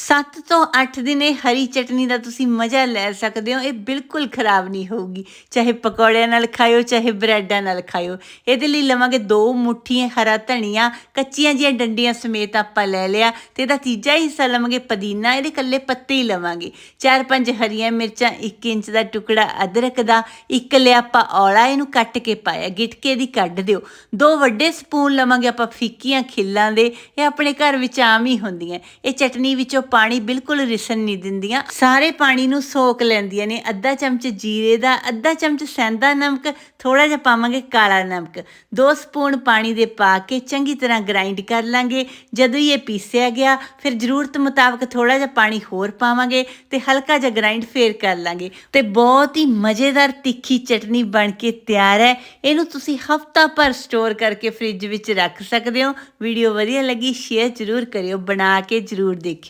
7 ਤੋਂ 8 ਦਿਨ ਇਹ ਹਰੀ ਚਟਨੀ ਦਾ ਤੁਸੀਂ ਮਜ਼ਾ ਲੈ ਸਕਦੇ ਹੋ, ਇਹ ਬਿਲਕੁਲ ਖਰਾਬ ਨਹੀਂ ਹੋਊਗੀ। ਚਾਹੇ ਪਕੌੜਿਆਂ ਨਾਲ ਖਾਓ ਚਾਹੇ ਬ੍ਰੈਡਾਂ ਨਾਲ ਖਾਓ ਇਹਦੇ ਲਈ ਲਵਾਂਗੇ ਦੋ ਮੁੱਠੀਆਂ ਹਰਾ ਧਨੀਆ, ਕੱਚੀਆਂ ਜੀਆਂ ਡੰਡੀਆਂ ਸਮੇਤ ਆਪਾਂ ਲੈ ਲਿਆ ਤੇ ਇਹਦਾ ਤੀਜਾ ਹਿੱਸਾ ਲਵਾਂਗੇ ਪੁਦੀਨਾ, ਇਹਦੇ ਕੱਲੇ ਪੱਤੇ ਹੀ ਲਵਾਂਗੇ। ਚਾਰ ਪੰਜ ਹਰੀਆਂ ਮਿਰਚਾਂ 1 ਇੰਚ ਦਾ ਟੁਕੜਾ ਅਦਰਕ ਦਾ, ਇੱਕ ਲਿਆ ਆਪਾਂ ਔਲਾ ਇਹਨੂੰ ਕੱਟ ਕੇ ਪਾਇਆ, ਗਿਟਕੇ ਦੀ ਕੱਢ ਦਿਓ। ਦੋ ਵੱਡੇ ਸਪੂਨ ਲਵਾਂਗੇ ਆਪਾਂ ਫਿੱਕੀਆਂ ਖਿੱਲਾਂ ਦੇ, ਇਹ ਆਪਣੇ ਘਰ ਵਿੱਚ ਆਮ ਹੀ ਹੁੰਦੀਆਂ। ਇਹ ਚਟਨੀ ਵਿੱਚੋਂ ਪਾਣੀ ਬਿਲਕੁਲ ਰਿਸਣ ਨਹੀਂ ਦਿੰਦੀਆਂ। ਸਾਰੇ ਪਾਣੀ ਨੂੰ ਸੋਕ ਲੈਂਦੀਆਂ ਨੇ। ਅੱਧਾ ਚਮਚ ਜੀਰੇ ਦਾ, ਅੱਧਾ ਚਮਚ ਸੈਂਦਾ ਨਮਕ ਥੋੜਾ ਜਿਹਾ ਪਾਵਾਂਗੇ ਕਾਲਾ ਨਮਕ। ਦੋ ਸਪੂਨ ਪਾਣੀ ਦੇ ਪਾ ਕੇ ਚੰਗੀ ਤਰ੍ਹਾਂ ਗ੍ਰਾਈਂਡ ਕਰ ਲਾਂਗੇ। ਜਦੋਂ ਇਹ ਪੀਸਿਆ ਗਿਆ, ਫਿਰ ਜ਼ਰੂਰਤ ਮੁਤਾਬਕ ਥੋੜਾ ਜਿਹਾ ਪਾਣੀ ਹੋਰ ਪਾਵਾਂਗੇ ਤੇ ਹਲਕਾ ਜਿਹਾ ਗ੍ਰਾਈਂਡ ਫੇਰ ਕਰ ਲਾਂਗੇ। ਤੇ ਬਹੁਤ ਹੀ ਮਜ਼ੇਦਾਰ ਤਿੱਖੀ ਚਟਨੀ ਬਣ ਕੇ ਤਿਆਰ ਹੈ। ਇਹਨੂੰ ਤੁਸੀਂ ਹਫਤਾ ਭਰ ਸਟੋਰ ਕਰਕੇ ਫ੍ਰਿਜ ਵਿੱਚ ਰੱਖ ਸਕਦੇ ਹੋ। ਵੀਡੀਓ ਵਧੀਆ ਲੱਗੀ, ਸ਼ੇਅਰ ਜ਼ਰੂਰ ਕਰਿਓ, ਬਣਾ ਕੇ ਜ਼ਰੂਰ ਦੇਖਿਓ।